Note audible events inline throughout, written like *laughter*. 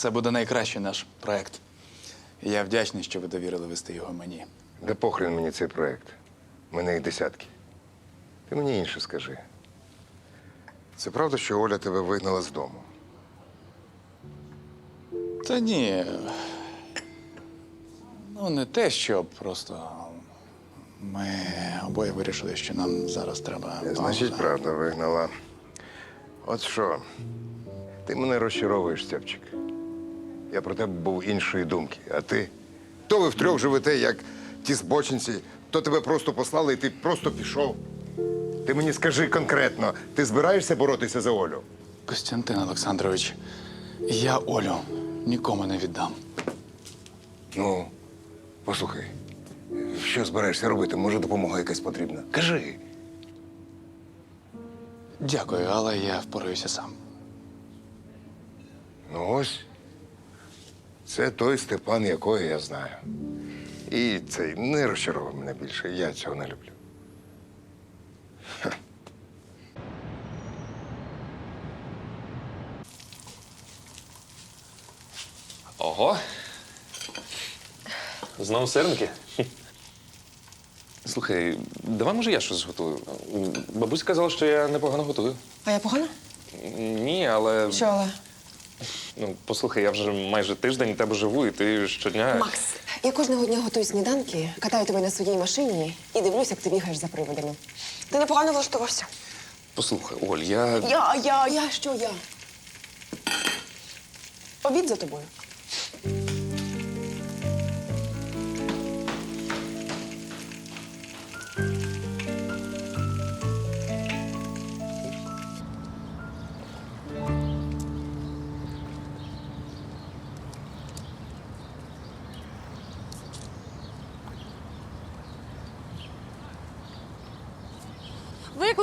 Це буде найкращий наш проект. І Я вдячний, що ви довірили вести його мені. Да похрен мені цей проект. У мене їх десятки. Ти мені інше скажи. Це правда, що Оля тебе вигнала з дому? Та ні. Ну, не те, що просто. Ми обоє вирішили, що нам зараз треба. Значить, правда вигнала. От що, ти мене розчаровуєш, Степчик. Я про тебе був іншої думки, а ти? То ви втрьох живете, як ті збочинці, то тебе просто послали, і ти просто пішов. Ти мені скажи конкретно, ти збираєшся боротися за Олю? Костянтин Олександрович, я Олю нікому не віддам. Ну, послухай, що збираєшся робити? Може, допомога якась потрібна? Кажи. Дякую, але я впораюся сам. Ну ось. Це той Степан, якого я знаю. І цей не розчаровує мене більше. Я цього не люблю. Ого. Знову сирники? Слухай, давай може я щось зготую. Бабуся казала, що я непогано готую. А я погано? Ні, але. Що, але? Ну, послухай, я вже майже тиждень у тебе живу, і ти щодня. Макс, я кожного дня готую сніданки, катаю тебе на своїй машині і дивлюсь, як ти бігаєш за приводами. Ти непогано влаштувався. Послухай, Оль, я. Я, я, я, що я? Обід за тобою.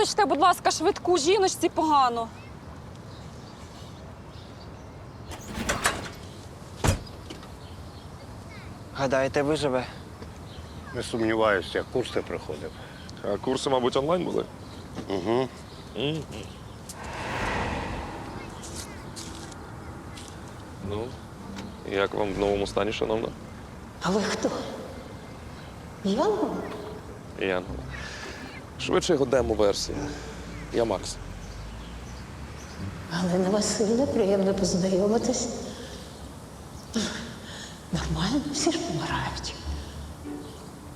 Викличте, будь ласка, швидку жіночці погано. Гадаєте, виживе? Не сумніваюся, курс ти проходив. А курси, мабуть, онлайн були. Угу. Ну, як вам в новому стані, шановна? А ви хто? Янгол? Янгол. Швидше його демо-версія. Я Макс. Галина Васильівна, приємно познайомитись. Нормально, всі ж помирають.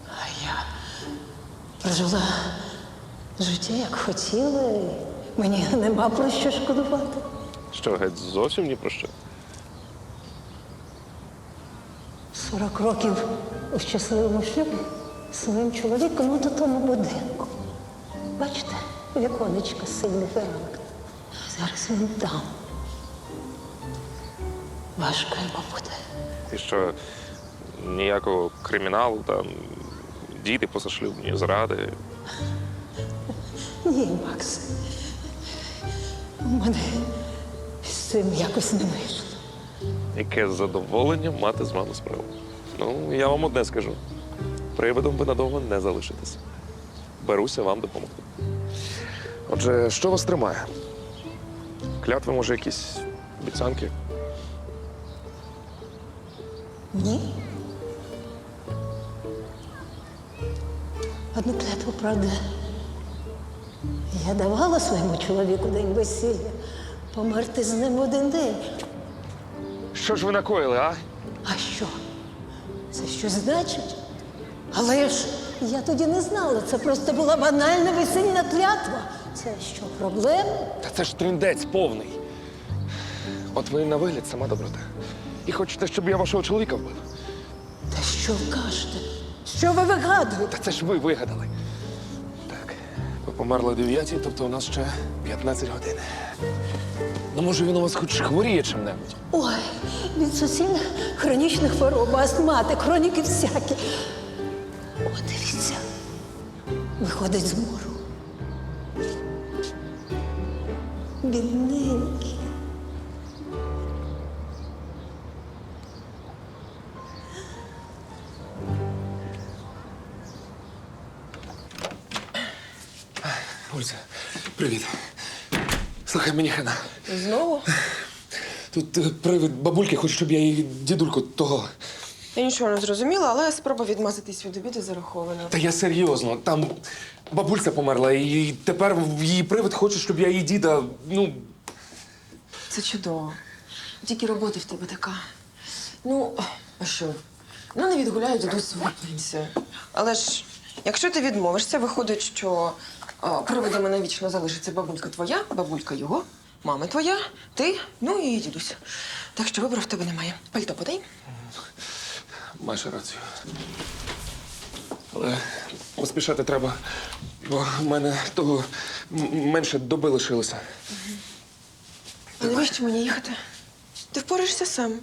А я прожила життя, як хотіла, і мені нема про що шкодувати. Що, геть зовсім ні про що? 40 років у щасливому шлюбі з своїм чоловіком у тому будинку. Бачите, віконечко сильний фіранк. Зараз він там. Важко йому буде. І що ніякого криміналу, там, діти позашлюбні, зради. Ні, Макс. У мене з цим якось не вийшло. Яке задоволення мати з вами справу. Ну, я вам одне скажу: привидом ви надовго не залишитесь. Беруся вам допомогти. Отже, що вас тримає? Клятви, може, якісь обіцянки? Ні. Одну клятву, правда. Я давала своєму чоловіку день весілля померти з ним в один день. Що ж ви накоїли, а? А що? Це щось значить? Але ж я тоді не знала. Це просто була банальна весільна клятва. Це що, проблема? Та це ж тріндець повний. От ви на вигляд сама доброта. І хочете, щоб я вашого чоловіка вбив? Та що ви кажете? Що ви вигадуєте? Та це ж ви вигадали. Так, ви померли о 9, тобто у нас ще 15 годин. Ну, може, він у вас хоч хворіє чим-небудь? Ой, від суцільних хронічних хвороб, астмати, хроніки всякі. Виходить з мору. Бідненький. Ольця, привіт. Слухай, мені хана. Знову? Тут е, привид бабульки хоче, щоб я її дідульку того. Я нічого не зрозуміла, але спроба відмазатись від обіду зарахована. Та я серйозно, там бабульця померла, і тепер її привид хоче, щоб я її діда. Ну, Це чудово. Тільки робота в тебе така. Ну, а що? Ну, не відгуляю дідусь свою пенсію. Але ж, якщо ти відмовишся, виходить, що а, привидами навічно залишиться бабулька твоя, бабулька його, мама твоя, ти, ну і дідусь. Так що вибору в тебе немає. Пальто подай. Маєш рацію. Але поспішати треба, бо в мене того м- менше доби лишилося. А навіщо мені їхати? Ти впораєшся сам.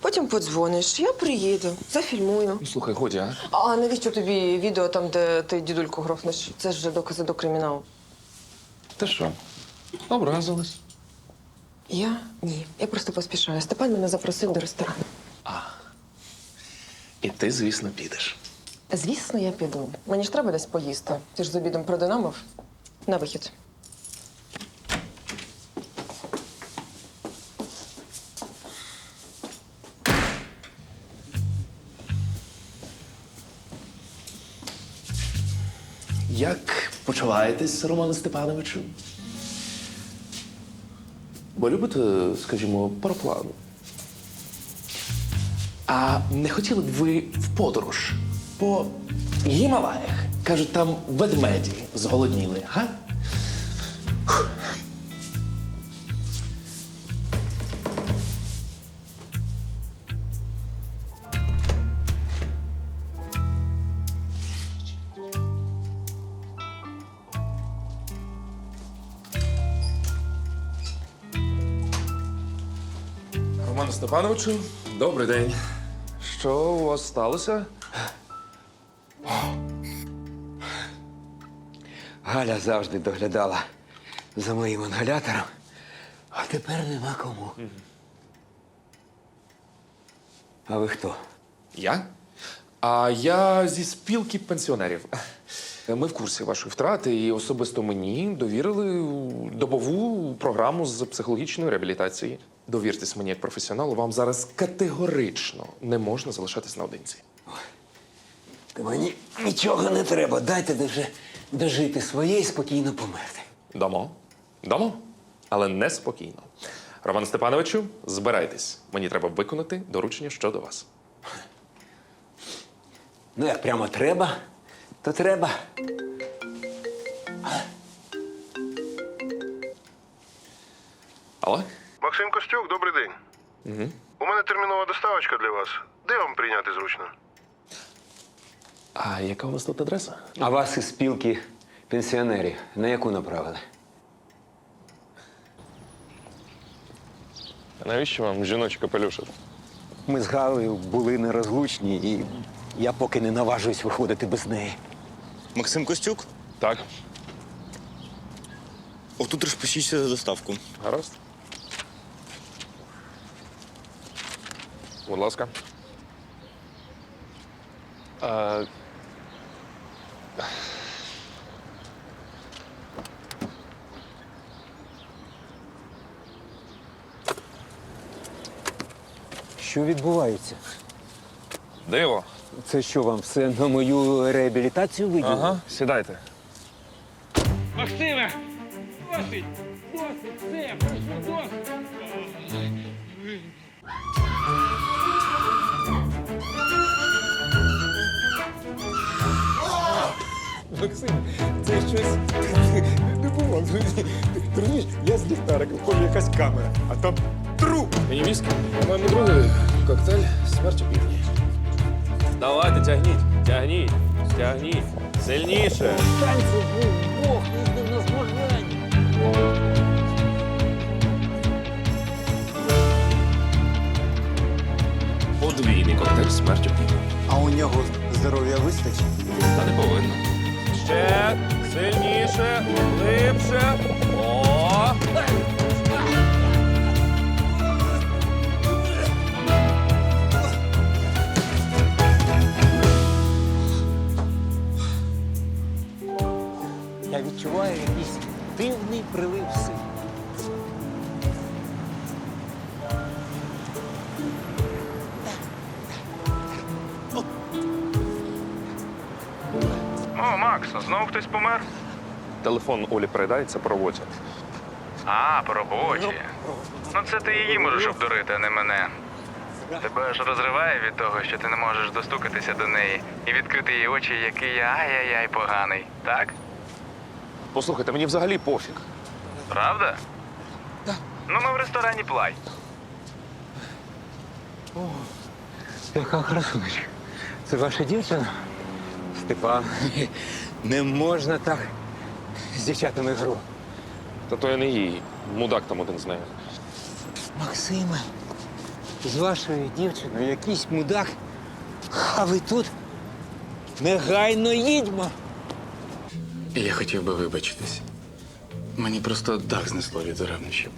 Потім подзвониш, я приїду, зафільмую. Ну, слухай, годі, а? А навіщо тобі відео там, де ти дідульку грохнеш? Це ж вже докази до криміналу. Ти що? Образилась. Я ні. Я просто поспішаю. Степан мене запросив до ресторану. І ти, звісно, підеш. Звісно, я піду. Мені ж треба десь поїсти. Ти ж з обідом продинамив. На вихід. Як почуваєтесь, Романе Степановичу? Бо любите, скажімо, пароплану? А не хотіли б ви в подорож по Гімалаях? Кажуть, там ведмеді зголодніли, га? Роману Степановичу, добрий день. Що у вас сталося? Галя завжди доглядала за моїм інгалятором, а тепер нема кому. А ви хто? Я? А я зі спілки пенсіонерів. Ми в курсі вашої втрати, і особисто мені довірили добову програму з психологічної реабілітації. Довіртесь мені як професіоналу, вам зараз категорично не можна залишатись наодинці. Та мені нічого не треба. Дайте вже дожити своє і спокійно померти. Дамо. Дамо. Але неспокійно. Роман Степановичу, збирайтесь. Мені треба виконати доручення щодо вас. Ну, як прямо треба, то треба. Алло? Максим Костюк, добрий день. Угу. У мене термінова доставочка для вас. Де вам прийняти зручно? А яка у вас тут адреса? А вас із спілки пенсіонерів на яку направили? А навіщо вам жіночий капелюшок? Ми з Галею були нерозлучні, і я поки не наважуюсь виходити без неї. Максим Костюк, Так, отут розпишіться за доставку. гаразд. Будь ласка. А... Що відбувається? Диво. Це що вам все на мою реабілітацію виділили? Ага, сідайте. Максиме! Досить! Досить! Все, прошу, досить! Максим, це щось не було. Ти розумієш, я з ліхтариком, ходжу якась камера, а там труп. Мені віскі. По-моєму, другий коктейль смерть у півдні. Давайте, тягніть, тягніть, тягніть. Сильніше. Танці був Бог, їздив на змагання. Подвійний коктейль півдні. А у нього здоров'я вистачить? Та не повинно. Ще сильніше, глибше. О! Телефон Олі передається по роботі. А, по роботі. Ну це ти її можеш обдурити, а не мене. Тебе ж розриває від того, що ти не можеш достукатися до неї і відкрити їй очі, який я ай-яй-яй поганий, так? Послухайте, мені взагалі пофіг. Правда? Так. Ну ми в ресторані плай. Яка красунечка. Це ваша дівчина? Степан, *laughs* не можна так з дівчатами гру. Та то я не її. Мудак там один з нею. Максиме, з вашою дівчиною якийсь мудак, а ви тут негайно їдьмо. Я хотів би вибачитись. Мені просто дах знесло від ревнощів.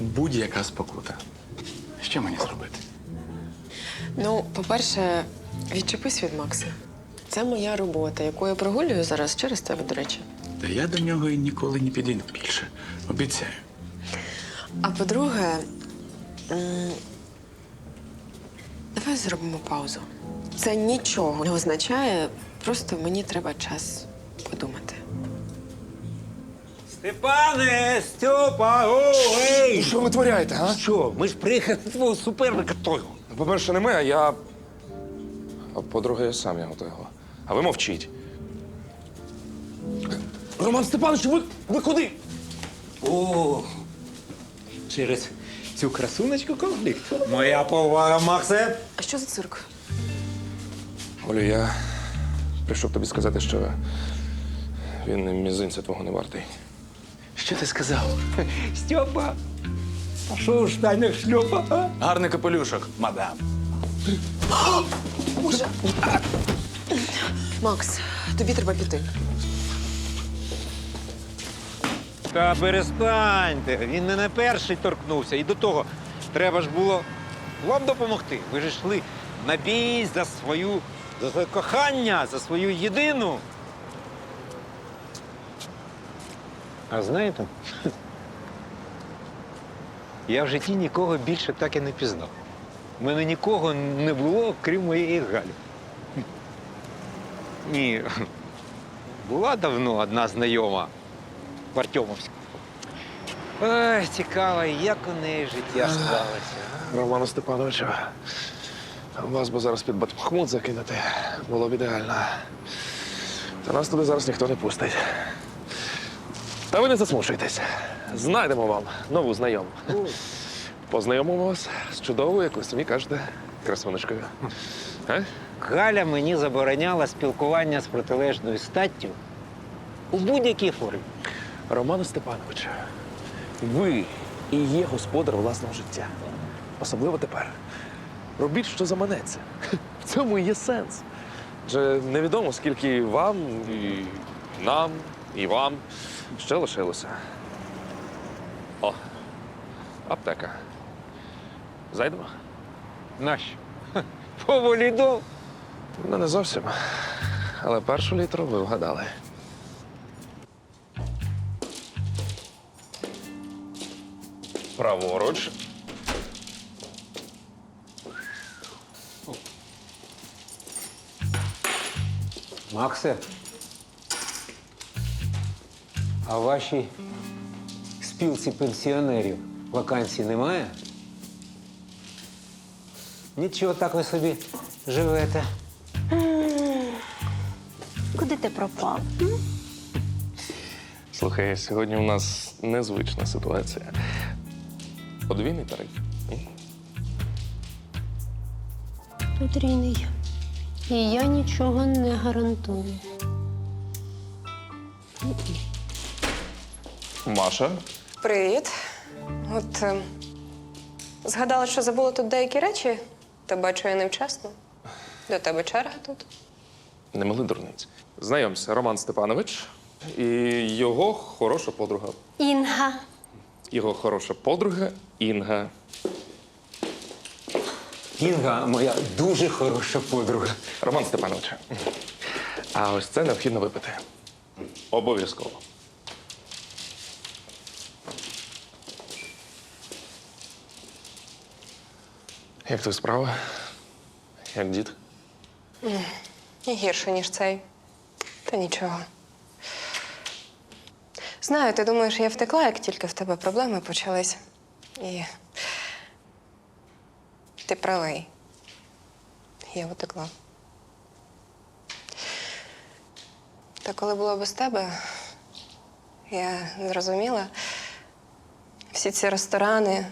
Будь-яка спокута. Що мені зробити? Ну, по-перше, відчепись від Макса. Це моя робота, яку я прогулюю зараз через тебе, до речі. Та я до нього і ніколи не підійду більше. Обіцяю. А по-друге, давай зробимо паузу. Це нічого не означає, просто мені треба час подумати. Степане, Степа, о, ей! Що ви творяєте, а? Що? Ми ж приїхали до твого суперника того. По-перше, не ми, а я. А по-друге, я сам його того. А ви мовчіть. Роман Степанович, ви, ви куди? О, через цю красуночку конфлікт. Моя повага, Максе. А що за цирк? Олю, я прийшов тобі сказати, що він мізинця твого не вартий. Що ти сказав? *laughs* Степа, а що ж Таня шльопа? а? Гарний капелюшок, мадам. Макс, тобі треба піти. Та перестаньте. Він не на перший торкнувся. І до того треба ж було вам допомогти. Ви ж йшли на бій за свою за своє кохання, за свою єдину. А знаєте, *laughs* я в житті нікого більше так і не пізнав. У мене нікого не було, крім моєї Галі. Ні, *laughs* була давно одна знайома в Артемовську. Ой, цікаво, як у неї життя склалося. Роману Степановичу, вас би зараз під Батмахмут закинути було б ідеально. Та нас туди зараз ніхто не пустить. Та ви не засмушуйтесь. Знайдемо вам нову знайому. Познайомимо вас з чудовою, як ви самі кажете, красуночкою. А? Галя мені забороняла спілкування з протилежною статтю у будь-якій формі. Роману Степановичу, ви і є господар власного життя. Особливо тепер. Робіть, що заманеться. В цьому і є сенс. Адже невідомо, скільки вам, і нам, і вам ще лишилося. О, аптека. Зайдемо? Нащо? Поволі до. Ну, не зовсім. Але першу літру ви вгадали. Праворуч. Максе, а в вашій спілці пенсіонерів вакансій немає? Нічого так ви собі живете. Куди ти пропав? Слухай, сьогодні у нас незвична ситуація. Подвійний тариф. М? Потрійний. І я нічого не гарантую. Маша. Привіт. От е, згадала, що забула тут деякі речі, то бачу я невчасно. До тебе черга тут. Не мили дурниць. Знайомся, Роман Степанович і його хороша подруга. Інга. Його хороша подруга Інга. Інга моя дуже хороша подруга. Роман Степанович. А ось це необхідно випити. Обов'язково. Як твої справи? Як дід? Гірше, ніж цей. Та нічого. Знаю, ти думаєш, я втекла, як тільки в тебе проблеми почались. І ти правий. Я утекла. Та коли було без тебе, я зрозуміла, всі ці ресторани,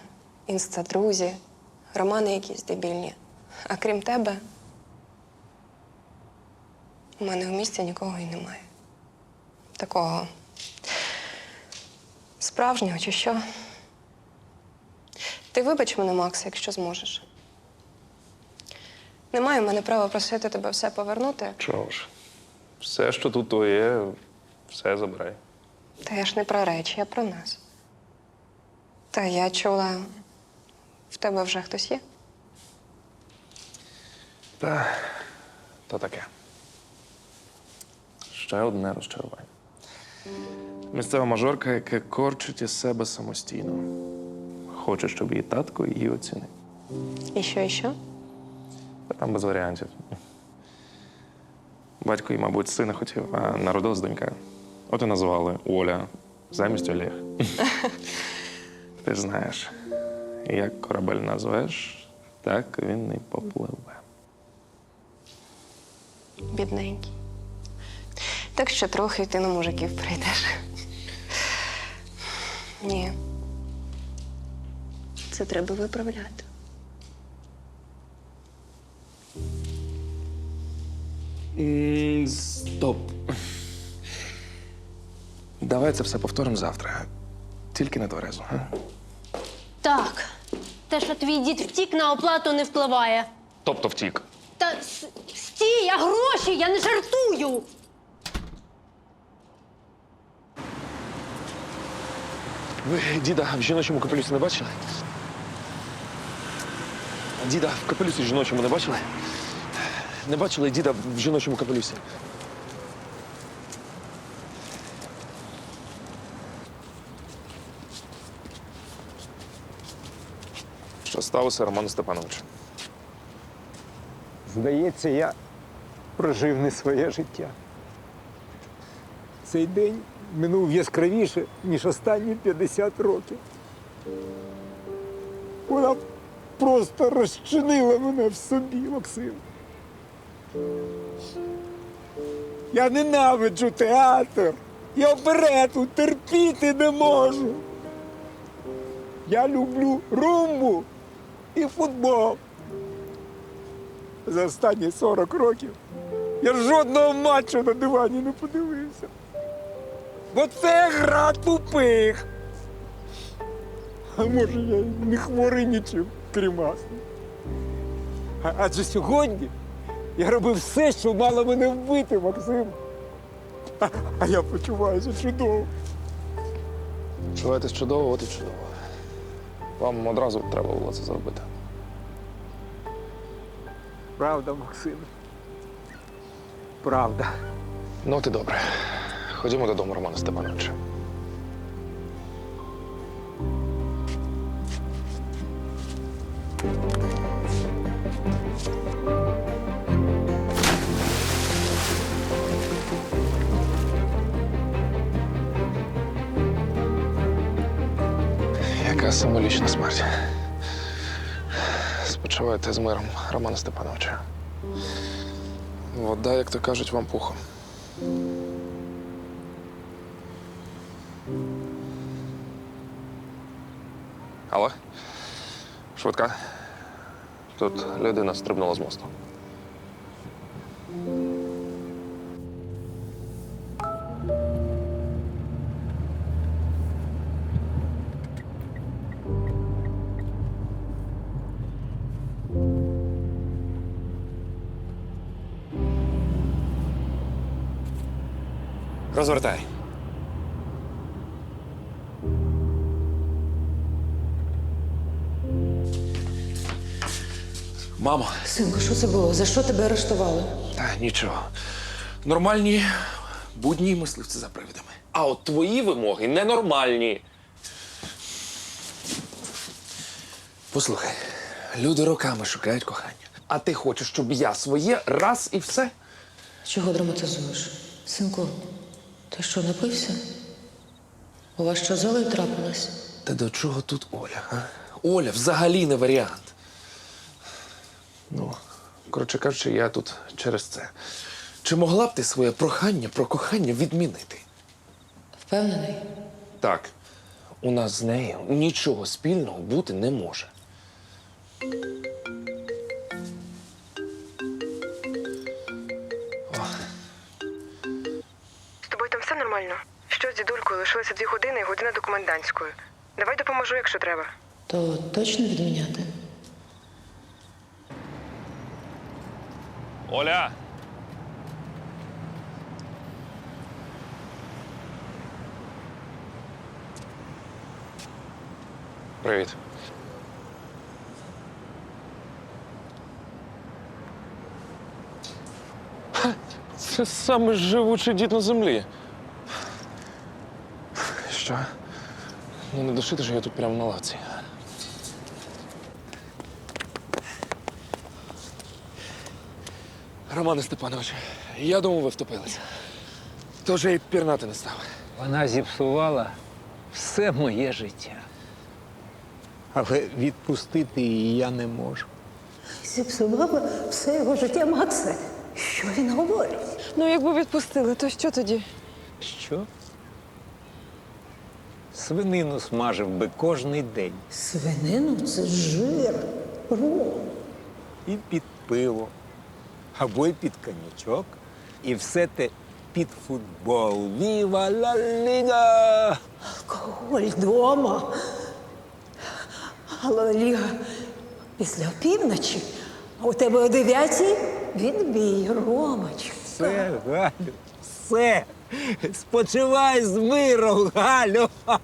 інстадрузі, романи якісь дебільні. А крім тебе, у мене в місті нікого і немає. Такого справжнього чи що. Ти вибач мене, Макс, якщо зможеш. Немає в мене права просити тебе все повернути. Чого ж? Все, що тут твоє, все забирай. Та я ж не про речі, я про нас. Та я чула, в тебе вже хтось є? Та, то таке. Ще одне розчарування. Місцева мажорка, яка корчить із себе самостійно. Хоче, щоб її татко її оцінив. І що, і що? Та там без варіантів. Батько їй, мабуть, сина хотів, а народилась донька. От і назвали Оля замість Олег. *laughs* Ти ж знаєш, як корабель назвеш, так він і попливе. Бідненький. Так що трохи ти на мужиків прийдеш. Ні. Це треба виправляти. Стоп. Давай це все повторимо завтра. Тільки не тверезо, а? Так. Те, що твій дід втік, на оплату не впливає. Тобто втік. Та с- стій, я гроші, я не жартую. Ви діда в жіночому капелюсі не бачили? Діда в капелюсі жіночому не бачили? Не бачили діда в жіночому капелюсі? Що сталося, Роману Степановичу? Здається, я прожив не своє життя. Цей день минув яскравіше, ніж останні 50 років. Вона просто розчинила мене в собі, Максим. Я ненавиджу театр і оперету терпіти не можу. Я люблю румбу і футбол. За останні 40 років я жодного матчу на дивані не подивився. Бо це гра тупих. А може, я не хворий нічим, крім. А, адже сьогодні я робив все, що мало мене вбити, Максим. А, а я почуваюся чудово. Чуваєтесь чудово, от і чудово. Вам одразу треба було це зробити. Правда, Максим. Правда. Ну, і добре. Ходімо додому, Романа Степановича. Яка символічна смерть. Спочивайте з миром, Романа Степановича. Вода, як то кажуть, вам пухом. Швидка. Тут людина стрибнула з мосту. Розвертай. Мамо. Синку, що це було? За що тебе арештували? Та нічого. Нормальні будні мисливці за привидами. А от твої вимоги ненормальні. Послухай, люди роками шукають кохання. А ти хочеш, щоб я своє раз і все? Чого драматизуєш? Синку, ти що, напився? У вас що зали трапилось? Та до чого тут Оля? А? Оля взагалі не варіант. Ну, коротше кажучи, я тут через це. Чи могла б ти своє прохання про кохання відмінити? Впевнений? Так. У нас з нею нічого спільного бути не може. З тобою там все нормально? Що з дідулькою лишилося дві години і година до комендантської. Давай допоможу, якщо треба. То точно відміняти? Оля! Привіт. Це саме живучий дід на землі. Що? Ну не душити ж я тут прямо на лавці. Романе Степанович, я думав, ви втопилися. Тож я й пірнати не став. Вона зіпсувала все моє життя. Але відпустити її я не можу. Зіпсувала все його життя Макса. Що він говорить? Ну, якби відпустили, то що тоді? Що? Свинину смажив би кожний день. Свинину це жир. Ром. І під пиво, або й під коньячок. І все те під футбол. Віва ла ліга! Алкоголь вдома. Але Ліга після опівночі, а у тебе о дев'ятій відбій, Ромочка. Все, Галю, все. Спочивай з миром, Галю. *laughs*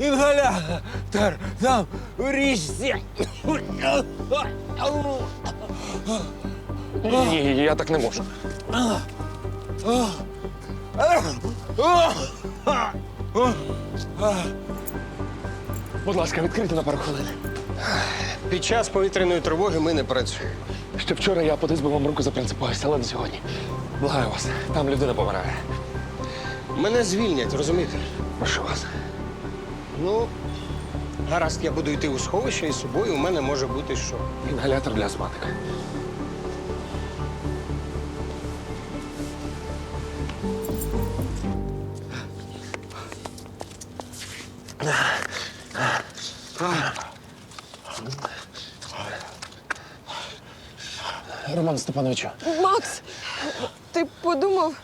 Інгалятор там у річці. Ні, я так не можу. Будь ласка, відкрийте на пару хвилин. Під час повітряної тривоги ми не працюємо. Ще вчора я потис би вам руку запринциповався, але не сьогодні. Благаю вас, там людина помирає. Мене звільнять, розумієте? Прошу вас. Ну, гаразд, я буду йти у сховище, і з собою у мене може бути що. Інгалятор для астматика. Роман Степановичу, Макс, ти подумав?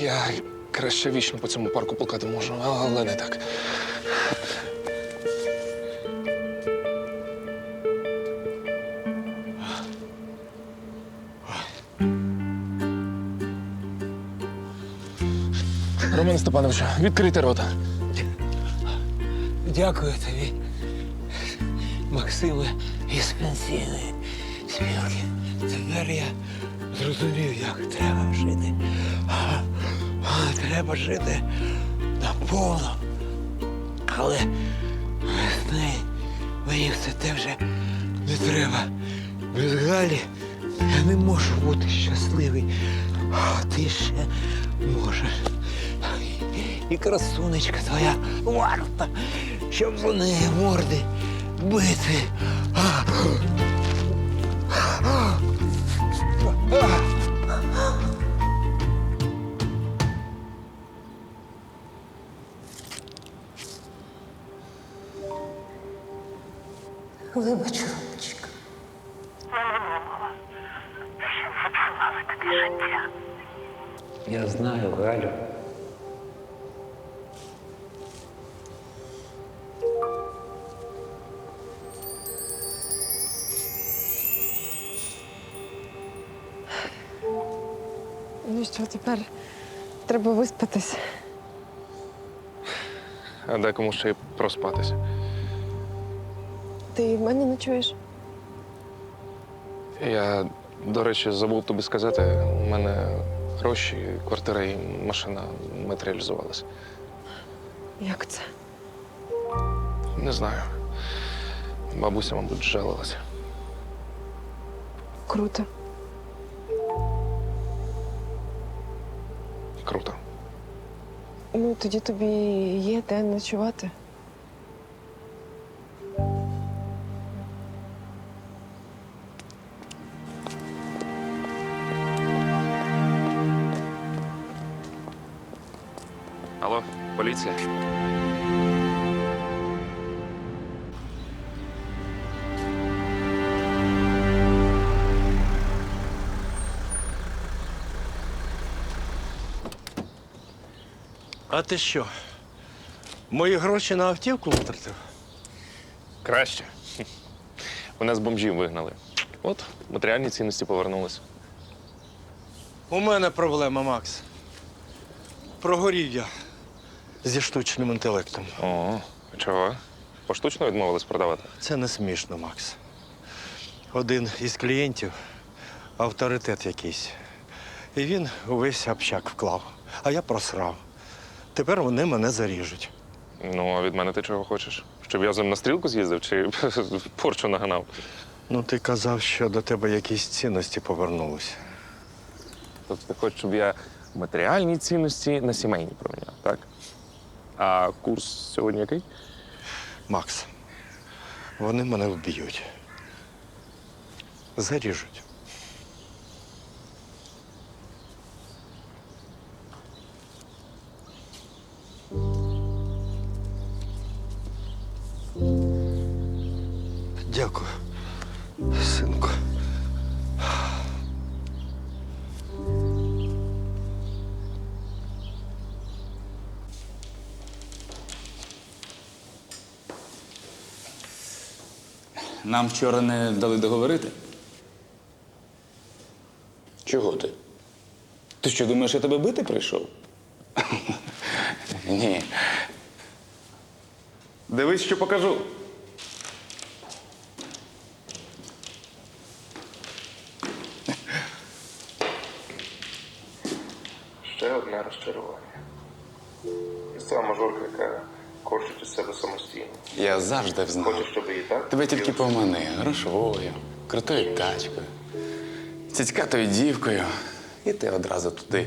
Я краще вічно по цьому парку плакати можу, але не так. Роман Степановичу, відкрийте рота. Дякую тобі, Максиме, із пенсійної спілки. Тепер я зрозумів, як треба жити. А, а, треба жити наповно. Але з мені все те вже не треба. Без Галі я не можу бути щасливий. А ти ще можеш. І красунечка твоя варта, щоб вони морди бити. Вибач, Ромочка. Я знаю, Галю. Ну що, тепер треба виспатись. А декому ще й проспатися. Ти в мене ночуєш? Я, до речі, забув тобі сказати, у мене гроші, квартира і машина матеріалізувалися. Як це? Не знаю. Бабуся, мабуть, жалилася. Круто. Круто. Ну, тоді тобі є де ночувати. Алло. А ти що? Мої гроші на автівку витратив? Краще. *laughs* Мене з бомжів вигнали. От, матеріальні цінності повернулися. У мене проблема, Макс. Прогорів я зі штучним інтелектом. О, чого? Поштучно відмовились продавати? Це не смішно, Макс. Один із клієнтів авторитет якийсь. І він увесь общак вклав. А я просрав. Тепер вони мене заріжуть. Ну, а від мене ти чого хочеш? Щоб я з ним на стрілку з'їздив чи *laughs* порчу наганав? Ну, ти казав, що до тебе якісь цінності повернулися. Тобто ти хочеш, щоб я матеріальні цінності на сімейні проміняв, так? А курс сьогодні який? Макс, вони мене вб'ють. Заріжуть. Дякую, синку. Нам вчора не дали договорити. Чого ти? Ти що, думаєш, я тебе бити прийшов? *laughs* Ні. Дивись, що покажу. Ще одне розчарування. Місцева мажорка, яка корчить із себе самостійно. Я завжди знав. Хочеш? Тебе тільки помани грошовою, крутою тачкою, цицькатою дівкою. І ти одразу туди.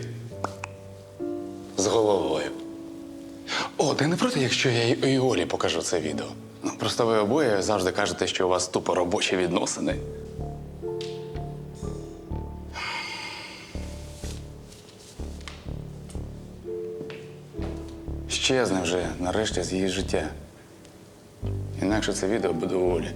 З головою. О, ти не проти, якщо я і Олі покажу це відео. Ну, просто ви обоє завжди кажете, що у вас тупо робочі відносини. Щезне вже нарешті з її життя. Інакше це відео буде у Олі.